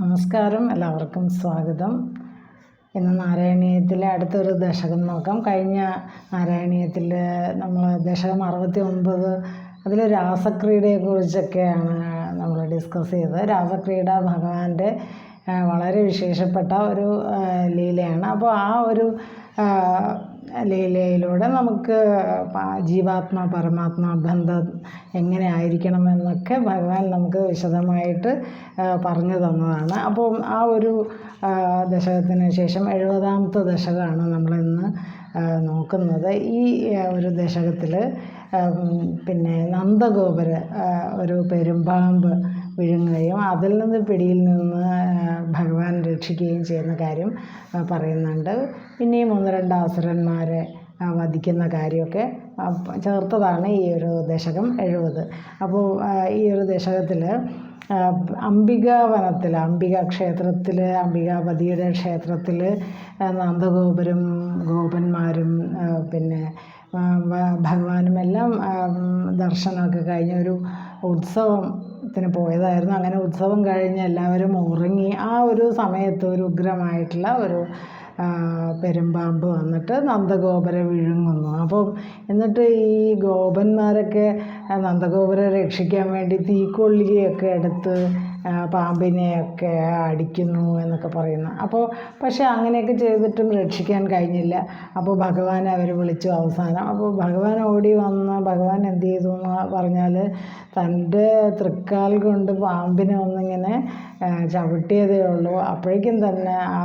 നമസ്കാരം. എല്ലാവർക്കും സ്വാഗതം. ഇന്ന് നാരായണീയത്തിലെ അടുത്തൊരു ദശകം നോക്കാം. കഴിഞ്ഞ നാരായണീയത്തിൽ നമ്മൾ ദശകം അറുപത്തി ഒൻപത് അതിൽ രാസക്രീഡയെക്കുറിച്ചൊക്കെയാണ് നമ്മൾ ഡിസ്കസ് ചെയ്തത്. രാസക്രീഡ ഭഗവാന്റെ വളരെ വിശേഷപ്പെട്ട ഒരു ലീലയാണ്. അപ്പോൾ ആ ഒരു ലീലയിലൂടെ നമുക്ക് ജീവാത്മ പരമാത്മ ബന്ധം എങ്ങനെ ആയിരിക്കണം എന്നൊക്കെ ഭഗവാൻ നമുക്ക് വിശദമായിട്ട് പറഞ്ഞു തന്നതാണ്. അപ്പോൾ ആ ഒരു ദശകത്തിന് ശേഷം എഴുപതാമത്തെ ദശകമാണ് നമ്മളിന്ന് നോക്കുന്നത്. ഈ ഒരു ദശകത്തിൽ പിന്നെ നന്ദഗോപുര ഒരു പെരുമ്പാമ്പ് വിഴുങ്ങുകയും അതിൽ നിന്ന് പിടിയിൽ നിന്ന് ഭഗവാൻ രക്ഷിക്കുകയും ചെയ്യുന്ന കാര്യം പറയുന്നുണ്ട്. പിന്നെയും ഒന്ന് രണ്ട് അസുരന്മാരെ വധിക്കുന്ന കാര്യമൊക്കെ ചേർത്തതാണ് ഈ ഒരു ദശകം എഴുപത്. അപ്പോൾ ഈ ഒരു ദശകത്തിൽ അംബിക വനത്തിൽ അംബിക ക്ഷേത്രത്തിൽ അംബികാപതിയുടെ ക്ഷേത്രത്തിൽ നന്ദഗോപുരം ഗോപന്മാരും പിന്നെ ഭഗവാനുമെല്ലാം ദർശനമൊക്കെ കഴിഞ്ഞ ഒരു ഉത്സവത്തിന് പോയതായിരുന്നു. അങ്ങനെ ഉത്സവം കഴിഞ്ഞ് എല്ലാവരും ഉറങ്ങി. ആ ഒരു സമയത്ത് ഒരു ഉഗ്രമായിട്ടുള്ള ഒരു പെരുമ്പാമ്പ് വന്നിട്ട് നന്ദഗോപുരം വിഴുങ്ങുന്നു. അപ്പം എന്നിട്ട് ഈ ഗോപന്മാരൊക്കെ നന്ദഗോപുരം രക്ഷിക്കാൻ വേണ്ടി തീക്കൊള്ളിയൊക്കെ എടുത്ത് പാമ്പിനെയൊക്കെ അടിക്കുന്നു എന്നൊക്കെ പറയുന്നു. അപ്പോൾ പക്ഷേ അങ്ങനെയൊക്കെ ചെയ്തിട്ടും രക്ഷിക്കാൻ കഴിഞ്ഞില്ല. അപ്പോൾ ഭഗവാൻ അവർ വിളിച്ചു അവസാനം. അപ്പോൾ ഭഗവാൻ ഓടി വന്ന് ഭഗവാൻ എന്ത് ചെയ്തു എന്ന് പറഞ്ഞാൽ തന്റെ തൃക്കാൽ കൊണ്ട് പാമ്പിനെ ഒന്നിങ്ങനെ ചവിട്ടിയതേ ഉള്ളൂ. അപ്പോഴേക്കും തന്നെ ആ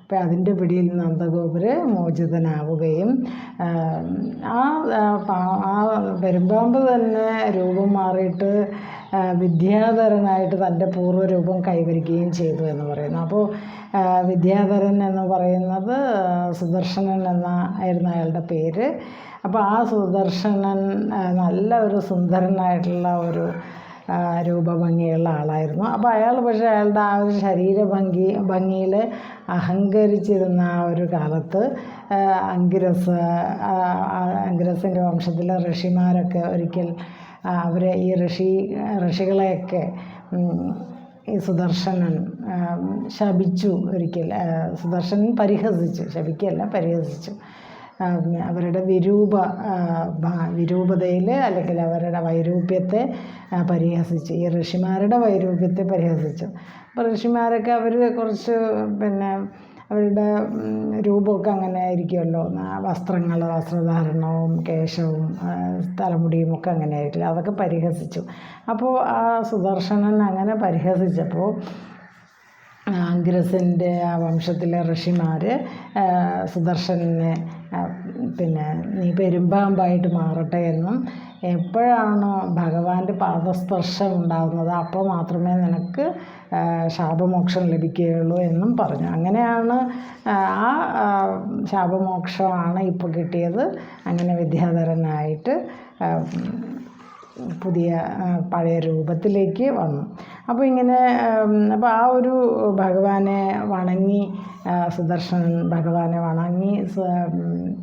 അപ്പം അതിന്റെ പിടിയിൽ നന്ദഗോപുര് മോചിതനാവുകയും ആ, ആ പെരുമ്പാമ്പ് തന്നെ രൂപം മാറിയിട്ട് വിദ്യാധരനായിട്ട് തന്റെ പൂർവരൂപം കൈവരിക്കുകയും ചെയ്തു എന്ന് പറയുന്നു. അപ്പോൾ വിദ്യാധരൻ എന്ന് പറയുന്നത് സുദർശനൻ എന്ന ആയിരുന്നു അയാളുടെ പേര്. അപ്പോൾ ആ സുദർശനൻ നല്ല ഒരു സുന്ദരനായിട്ടുള്ള ഒരു രൂപഭംഗിയുള്ള ആളായിരുന്നു. അപ്പോൾ അയാൾ പക്ഷേ അയാളുടെ ആ ഒരു ശരീരഭംഗി ഭംഗിയിൽ അഹങ്കരിച്ചിരുന്ന ആ ഒരു കാലത്ത് അങ്കിരസ് അങ്കിരസിന്റെ വംശത്തിലെ ഋഷിമാരൊക്കെ ഒരിക്കൽ അവരെ ഈ ഋഷി ഋഷികളെയൊക്കെ ഈ സുദർശനൻ ശപിച്ചു ഒരിക്കൽ. സുദർശനൻ പരിഹസിച്ചു ശപിക്കല്ല പരിഹസിച്ചു. അവരുടെ വിരൂപ വിരൂപതയിൽ അല്ലെങ്കിൽ അവരുടെ വൈരൂപ്യത്തെ പരിഹസിച്ചു. ഈ ഋഷിമാരുടെ വൈരൂപ്യത്തെ പരിഹസിച്ചു. അപ്പോൾ ഋഷിമാരൊക്കെ അവർ കുറച്ച് പിന്നെ അവരുടെ രൂപമൊക്കെ അങ്ങനെ ആയിരിക്കുമല്ലോ. വസ്ത്രങ്ങൾ വസ്ത്രധാരണവും കേശവും തലമുടിയും ഒക്കെ അങ്ങനെ ആയിരിക്കില്ല അതൊക്കെ പരിഹസിച്ചു. അപ്പോൾ ആ സുദർശനൻ അങ്ങനെ പരിഹസിച്ചപ്പോൾ ആംഗ്രസിന്റെ ആ വംശത്തിലെ ഋഷിമാർ സുദർശനെ പിന്നെ നീ പെരുമ്പാമ്പായിട്ട് മാറട്ടെ എന്നും എപ്പോഴാണോ ഭഗവാന്റെ പാദസ്പർശം ഉണ്ടാകുന്നത് അപ്പോൾ മാത്രമേ നിനക്ക് ശാപമോക്ഷം ലഭിക്കുകയുള്ളൂ എന്നും പറഞ്ഞു. അങ്ങനെയാണ് ആ ശാപമോക്ഷമാണ് ഇപ്പോൾ കിട്ടിയത്. അങ്ങനെ വിദ്യാധരനായിട്ട് പുതിയ പഴയ രൂപത്തിലേക്ക് വന്നു. അപ്പോൾ ഇങ്ങനെ അപ്പോൾ ആ ഒരു ഭഗവാനെ വണങ്ങി സുദർശൻ ഭഗവാനെ വണങ്ങി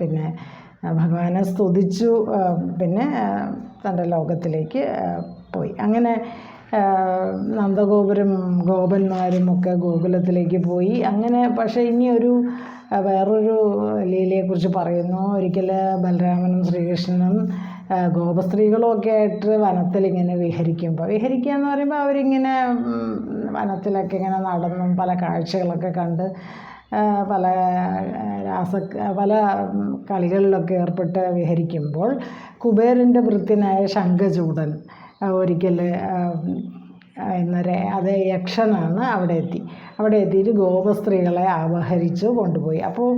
പിന്നെ ഭഗവാനെ സ്തുതിച്ചു പിന്നെ തന്റെ ലോകത്തിലേക്ക് പോയി. അങ്ങനെ നന്ദഗോപുരം ഗോപന്മാരും ഒക്കെ ഗോകുലത്തിലേക്ക് പോയി. അങ്ങനെ പക്ഷേ ഇനി ഒരു ആ, വേറൊരു ലീലയെക്കുറിച്ച് പറയുന്നു. ഒരിക്കൽ ബലരാമനും ശ്രീകൃഷ്ണനും ഗോപസ്ത്രീകളും ഒക്കെ ആയിട്ട് വനത്തിൽ ഇങ്ങനെ വിഹരിക്കുമ്പോൾ വിഹരിക്കുക എന്ന് പറയുമ്പോൾ അവരിങ്ങനെ വനത്തിലൊക്കെ ഇങ്ങനെ നടന്നും പല കാഴ്ചകളൊക്കെ കണ്ട് പല രാസ പല കളികളിലൊക്കെ ഏർപ്പെട്ട് വിഹരിക്കുമ്പോൾ കുബേരന്റെ വൃത്തിനായ ശംഖചൂടൻ ഒരിക്കൽ എന്നരെ അത് യക്ഷനാണ് അവിടെ എത്തി. അവിടെ എത്തിയിട്ട് ഗോപസ്ത്രീകളെ അപഹരിച്ച് കൊണ്ടുപോയി. അപ്പോൾ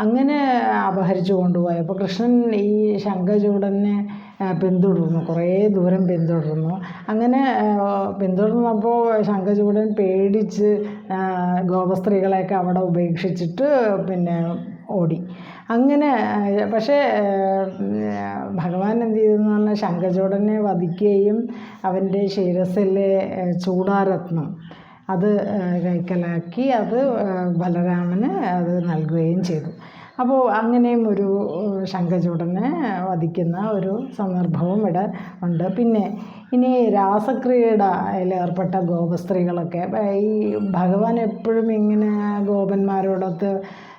അങ്ങനെ അപഹരിച്ച് കൊണ്ടുപോയി. അപ്പോൾ കൃഷ്ണൻ ഈ ശംഖചൂടനെ പിന്തുടർന്നു. കുറേ ദൂരം പിന്തുടർന്നു. അങ്ങനെ പിന്തുടർന്നപ്പോൾ ശംഖചൂടൻ പേടിച്ച് ഗോപസ്ത്രീകളെയൊക്കെ അവിടെ ഉപേക്ഷിച്ചിട്ട് പിന്നെ ഓടി. അങ്ങനെ പക്ഷേ ഭഗവാൻ എന്ത് ചെയ്തെന്ന് പറഞ്ഞാൽ ശംഖചൂടനെ വധിക്കുകയും അവന്റെ ശിരസിലെ ചൂടാരത്നം അത് കൈക്കലാക്കി അത് ബലരാമന് അത് നൽകുകയും ചെയ്തു. അപ്പോൾ അങ്ങനെയും ഒരു ശംഖചൂടനെ വധിക്കുന്ന ഒരു സന്ദർഭവും ഇവിടെ ഉണ്ട്. പിന്നെ ഇനി രാസക്രിയയിൽ ഏർപ്പെട്ട ഗോപസ്ത്രീകളൊക്കെ ഈ ഭഗവാൻ എപ്പോഴും ഇങ്ങനെ ഗോപന്മാരോടൊത്ത്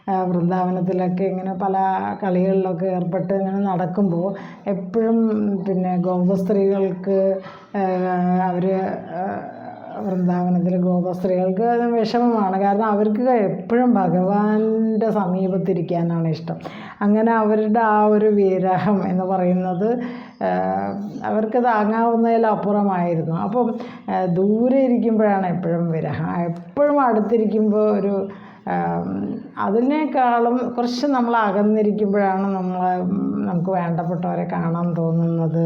വൃന്ദാവനത്തിലൊക്കെ ഇങ്ങനെ പല കളികളിലൊക്കെ ഏർപ്പെട്ട് ഇങ്ങനെ നടക്കുമ്പോൾ എപ്പോഴും പിന്നെ ഗോപസ്ത്രീകൾക്ക് അവർ വൃന്ദാവനത്തിൽ ഗോപസ്ത്രീകൾക്ക് അത് വിഷമമാണ്. കാരണം അവർക്ക് എപ്പോഴും ഭഗവാന്റെ സമീപത്തിരിക്കാനാണ് ഇഷ്ടം. അങ്ങനെ അവരുടെ ആ ഒരു വിരഹം എന്ന് പറയുന്നത് അവർക്ക് താങ്ങാവുന്നതിലപ്പുറമായിരുന്നു. അപ്പം ദൂരെ ഇരിക്കുമ്പോഴാണ് എപ്പോഴും വിരഹം. എപ്പോഴും അടുത്തിരിക്കുമ്പോൾ ഒരു അതിനേക്കാളും കുറച്ച് നമ്മൾ അകന്നിരിക്കുമ്പോഴാണ് നമ്മൾ നമുക്ക് വേണ്ടപ്പെട്ടവരെ കാണാൻ തോന്നുന്നത്.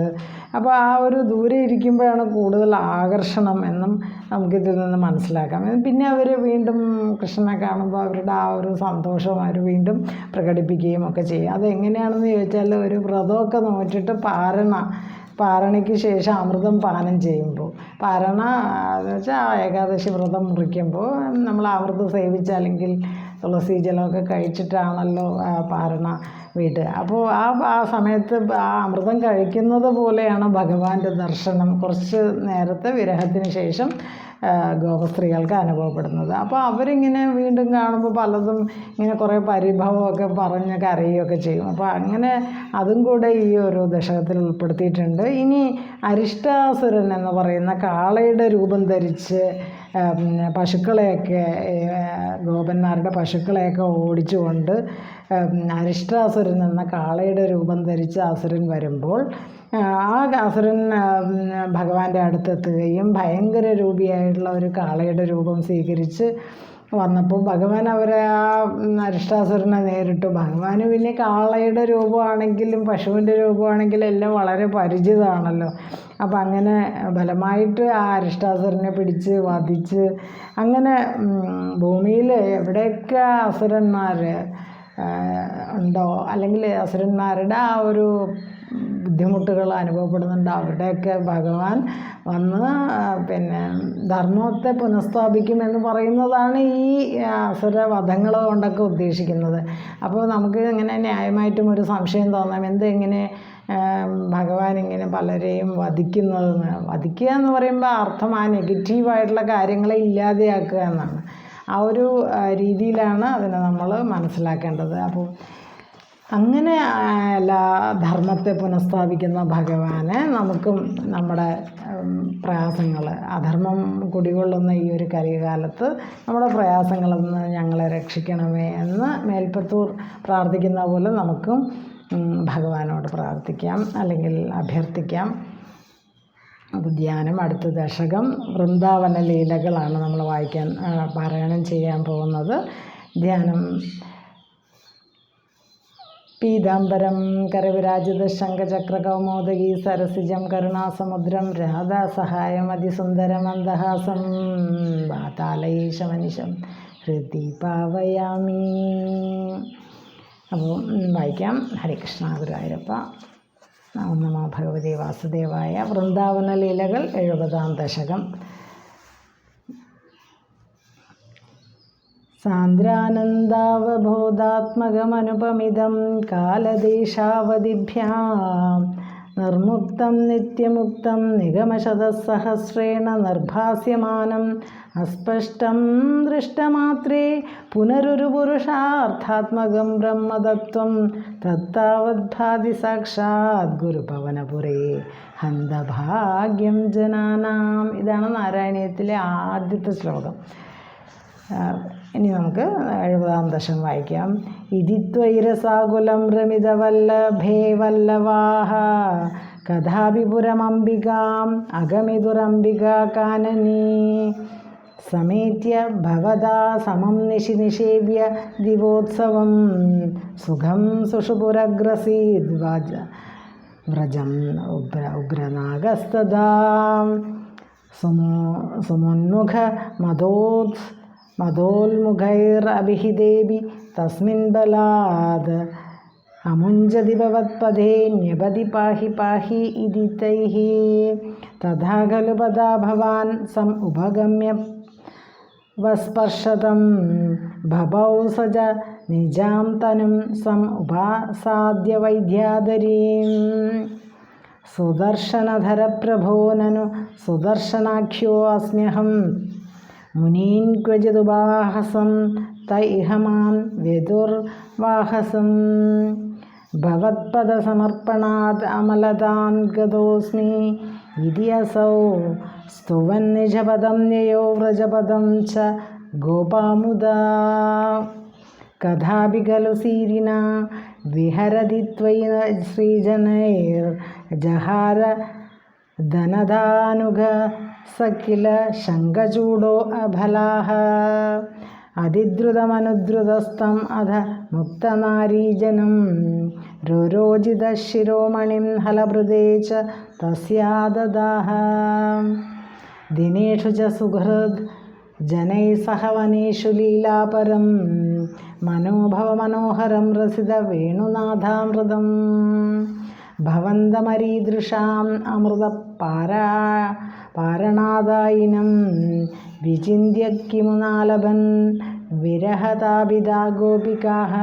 അപ്പോൾ ആ ഒരു ദൂരെ ഇരിക്കുമ്പോഴാണ് കൂടുതൽ ആകർഷണം എന്നും നമുക്കിതിൽ നിന്ന് മനസ്സിലാക്കാം. പിന്നെ അവർ വീണ്ടും കൃഷ്ണനെ കാണുമ്പോൾ അവരുടെ ആ ഒരു സന്തോഷം അവർ വീണ്ടും പ്രകടിപ്പിക്കുകയും ഒക്കെ ചെയ്യും. അതെങ്ങനെയാണെന്ന് ചോദിച്ചാൽ ഒരു വ്രതമൊക്കെ നോറ്റിട്ട് പാരണ പാരണയ്ക്ക് ശേഷം അമൃതം പാനം ചെയ്യുമ്പോൾ പാരണ എന്ന് വെച്ചാൽ ഏകാദശി വ്രതം മുറിക്കുമ്പോൾ നമ്മൾ അമൃതം സേവിച്ച് അല്ലെങ്കിൽ തുളസി ജലമൊക്കെ കഴിച്ചിട്ടാണല്ലോ പാരണ വീട്ട് അപ്പോൾ ആ ആ സമയത്ത് ആ അമൃതം കഴിക്കുന്നത് പോലെയാണ് ഭഗവാന്റെ ദർശനം. കുറച്ച് നേരത്തെ വിരഹത്തിന് ശേഷം ഗോപസ്ത്രീകൾക്ക് അനുഭവപ്പെടുന്നത്. അപ്പോൾ അവരിങ്ങനെ വീണ്ടും കാണുമ്പോൾ പലതും ഇങ്ങനെ കുറേ പരിഭവമൊക്കെ പറഞ്ഞ് കരയുകയൊക്കെ ചെയ്യും. അപ്പോൾ അങ്ങനെ അതും കൂടെ ഈ ഒരു ദശകത്തിൽ ഉൾപ്പെടുത്തിയിട്ടുണ്ട്. ഇനി അരിഷ്ടാസുരൻ എന്ന് പറയുന്ന കാളയുടെ രൂപം ധരിച്ച് പശുക്കളെയൊക്കെ ഗോപന്മാരുടെ പശുക്കളെയൊക്കെ ഓടിച്ചുകൊണ്ട് അരിഷ്ടാസുരൻ എന്ന കാളയുടെ രൂപം ധരിച്ച് അസുരൻ വരുമ്പോൾ ആ അസുരൻ ഭഗവാന്റെ അടുത്തെത്തുകയും ഭയങ്കര രൂപിയായിട്ടുള്ള ഒരു കാളയുടെ രൂപം സ്വീകരിച്ച് വന്നപ്പോൾ ഭഗവാൻ അവരെ ആ അരിഷ്ടാസുരനെ നേരിട്ടു. ഭഗവാന് പിന്നെ കാളയുടെ രൂപമാണെങ്കിലും പശുവിന്റെ രൂപമാണെങ്കിലും എല്ലാം വളരെ പരിചിതമാണല്ലോ. അപ്പം അങ്ങനെ ബലമായിട്ട് ആ അരിഷ്ടാസുരനെ പിടിച്ച് വധിച്ച് അങ്ങനെ ഭൂമിയിൽ എവിടെയൊക്കെ അസുരന്മാർ ഉണ്ടോ? അല്ലെങ്കിൽ അസുരന്മാരുടെ ആ ഒരു ബുദ്ധിമുട്ടുകൾ അനുഭവപ്പെടുന്നുണ്ട്. അവിടെയൊക്കെ ഭഗവാൻ വന്ന് പിന്നെ ധർമ്മത്തെ പുനഃസ്ഥാപിക്കുമെന്ന് പറയുന്നതാണ് ഈ അസുരവധങ്ങൾ കൊണ്ടൊക്കെ ഉദ്ദേശിക്കുന്നത്. അപ്പോൾ നമുക്ക് ഇങ്ങനെ ന്യായമായിട്ടും ഒരു സംശയം തോന്നാം. എന്ത് ഇങ്ങനെ ഭഗവാൻ ഇങ്ങനെ പലരെയും വധിക്കുന്നതെന്ന്? വധിക്കുക എന്ന് പറയുമ്പോൾ അർത്ഥം ആ നെഗറ്റീവായിട്ടുള്ള കാര്യങ്ങളെ ഇല്ലാതെയാക്കുക എന്നാണ്. ആ ഒരു രീതിയിലാണ് അതിനെ നമ്മൾ മനസ്സിലാക്കേണ്ടത്. അപ്പോൾ അങ്ങനെ എല്ലാ ധർമ്മത്തെ പുനഃസ്ഥാപിക്കുന്ന ഭഗവാനെ നമുക്കും നമ്മുടെ പ്രയാസങ്ങൾ അധർമ്മം കുടികൊള്ളുന്ന ഈ ഒരു കലികാലത്ത് നമ്മുടെ പ്രയാസങ്ങളിൽ നിന്ന് ഞങ്ങളെ രക്ഷിക്കണമേ എന്ന് മേൽപ്പത്തൂർ പ്രാർത്ഥിക്കുന്ന പോലെ നമുക്കും ഭഗവാനോട് പ്രാർത്ഥിക്കാം അല്ലെങ്കിൽ അഭ്യർത്ഥിക്കാം. ധ്യാനം അടുത്ത ദശകം വൃന്ദാവന ലീലകളാണ് നമ്മൾ വായിക്കാൻ പാരായണം ചെയ്യാൻ പോകുന്നത്. ധ്യാനം പീതാംബരം കരവിരാജിത ശംഖചക്രകൗമോദകി സരസിജം കരുണാസമുദ്രം രാധാസഹായം അതിസുന്ദരമന്ദഹാസം വാതാലയേശമനിശം ഹൃദി പാവയാമി. അപ്പോൾ വായിക്കാം. ഹരികൃഷ്ണ ഗുരുവായൂരപ്പ. നമ ഭഗവതി വാസുദേവായ വൃന്ദാവന ലീലകൾ എഴുപതാം ദശകം. സാന്ദ്രാനന്ദാവബോധാത്മകമനുപമിതം കാലദേശാവധിഭ്യാം നിർമുക്തം നിത്യമുക്തം നിഗമശതസഹസ്രേണ നിർഭാസ്യമാനം അസ്പഷ്ടം ദൃഷ്ടമാത്രേ പുനരൊരു പുരുഷാർത്ഥാത്മകം ബ്രഹ്മതത്വം തത്താവദ്ഭാതി സാക്ഷാത് ഗുരുഭവനപുരേ. ഹന്തഭാഗ്യം ജനാനാം. ഇതാണ് നാരായണീയത്തിലെ ആദ്യത്തെ ശ്ലോകം. ഇനി നമുക്ക് എഴുപതാം ദശം വായിക്കാം. ഇതിത്വൈരസാകുലം രമിതവല്ലഭേ വല്ലവാഹ. കഥാപിപുരമംബികാം അഗമിതുരംബികാ കാനനീ. സമേത്യ ഭവതാ സമം നിശി നിഷേവ്യ ദിവോത്സവം. സുഖം സുഷുപുരഗ്രസീദ് വ്രജം ഉഗ്ര ഉഗ്രനാഗസ്തദാ. സുമോ സുമോന്മുഖ മതോത് മതോന്മുഖൈരഭിഹിദേവി തസ്മിൻ ബലാത്. അമുഞ്ചതി ഭവത്പദേ ന്യപതി പാഹി പാഹി ഇതി തൈः തഥാ ഖലു പദാ ഭവാൻ സം ഉപഗമ്യ വസ്പർശതം. ഭവൗ സജ നിജാം തനും സം ഉപാസാദ്യ വൈദ്യാധരീം സുദർശനധരപ്രഭോ നനു സുദർശനാഖ്യോ അസ്മ്യഹം. മുനീൻ ക്വചിതുപാഹസം ത ഇഹ മാം വ്യതുർവാഹസം ഭവത്പദസമർപ്പണാത് അമലതാൻ ഗതോസ്മി ഇതി അസൗ സ്തുവൻ നിജപദം യയോ വ്രജപദം ച ഗോപാമുദ കഥാപി ഖലു സീരിന വിഹരതി ത്വയി ശ്രീജനൈർജഹാര ധനധാനുഗ സകില ശങ്കചൂടോ അഫലാഹ അതിദ്രുതമനുദ്രുതസ്ഥം അധ മുക്തനാരീജനം. രുരോജിതശിരോമണിം ഹലഭൃതേ ച തസ്യാദദാഹ. ദിനേഷു ച സുഹൃദ് ജനൈ സഹ വനേഷു ലീലാപരം മനോഭവമനോഹരം രസിത വേണുനാഥാമൃതം. ഭവന്തമരീദൃശാം അമൃതപാരാ പാരണാദായിനം വിചിന്യ കിമുനാലഭൻ വിരഹതാപിതാ ഗോപികാः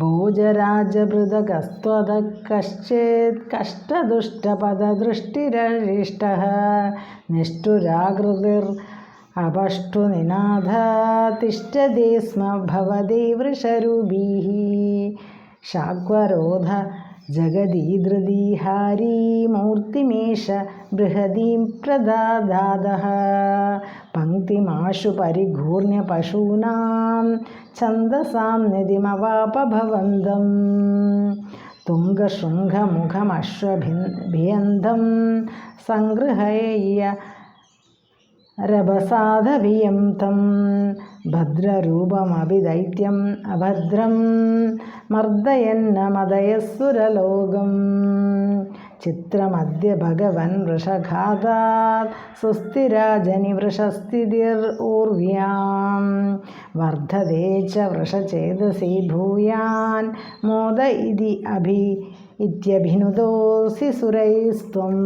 ഭോജരാജഭൃതകസ്ത്വത കശ്ചേത് കഷ്ടദുഷ്ടപദദൃഷ്ടിരരിഷ്ടः നിഷ്ഠുരാകൃതിർ അപഷ്ടുനിനാഥ തിഷ്ടതി സ്മ ഭവതി വൃഷരൂപീः शाक्वरोध जगदीदृदीहारीमूर्तिमेष बृहदीं प्रदादादः पङ्क्तिमाशु परिघूर्ण्य पशूनां छन्दसां निधिमवापभवन्दं तुङ्गशृङ्गमुखमश्वभिन्दं सङ्गृहय्य रभसाधवियं तं भद्ररूपमभिदैत्यम् अभद्रं मर्दयन्न मदयस्सुरलोकम् चित्रमद्य भगवन् वृषघातात् सुस्थिराजनि वृषस्थितिर्ऊर्व्यां वर्धते च वृषचेदसि भूयान् मोद इति अभि इत्यभिनुतोऽसि सुरैस्त्वम्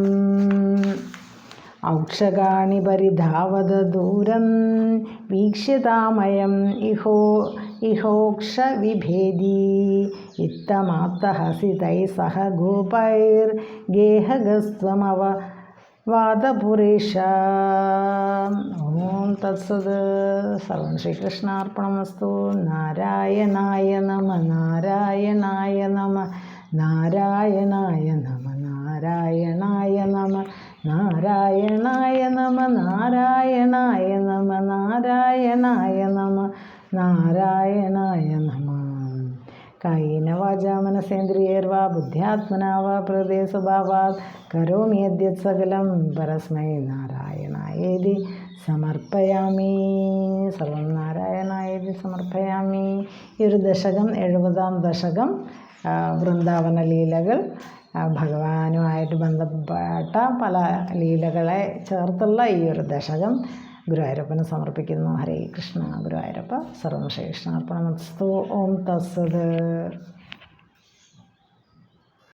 औक्षगाणि परिधावदूरं वीक्ष्यतामयम् इहो इहोक्षविभेदी इत्तमात्तहसितैः सह गोपैर्गेहगस्त्वमव वादपुरेश ॐ तत्सद् सर्वं श्रीकृष्णार्पणमस्तु नारायणाय नमः नारायणाय नमः नारायणाय नमः नारायण നാരായണായ നമ നാരായണായ നമ നാരായണായ നമ നാരായണായ നമ. കായേന വാചാ മനസേന്ദ്രിയർവാ ബുദ്ധ്യാത്മനാ വാ സ്വഭാവാത് കരോമി യദ്യത് സകലം പരസ്മൈ നാരായണായേതി സമർപ്പയാമി. സർവം നാരായണായേതി സമർപ്പയാമി. ഈ ഒരു ദശകം എഴുപതാം ദശകം വൃന്ദാവന ലീലകൾ ഭഗവാനുമായിട്ട് ബന്ധപ്പെട്ട പല ലീലകളെ ചേർത്തുള്ള ഈ ഒരു ദശകം ഗുരുവായൂരപ്പന് സമർപ്പിക്കുന്നു. ഹരേ കൃഷ്ണ ഗുരുവായൂരപ്പ. സർവം ഓം തസ്സത്.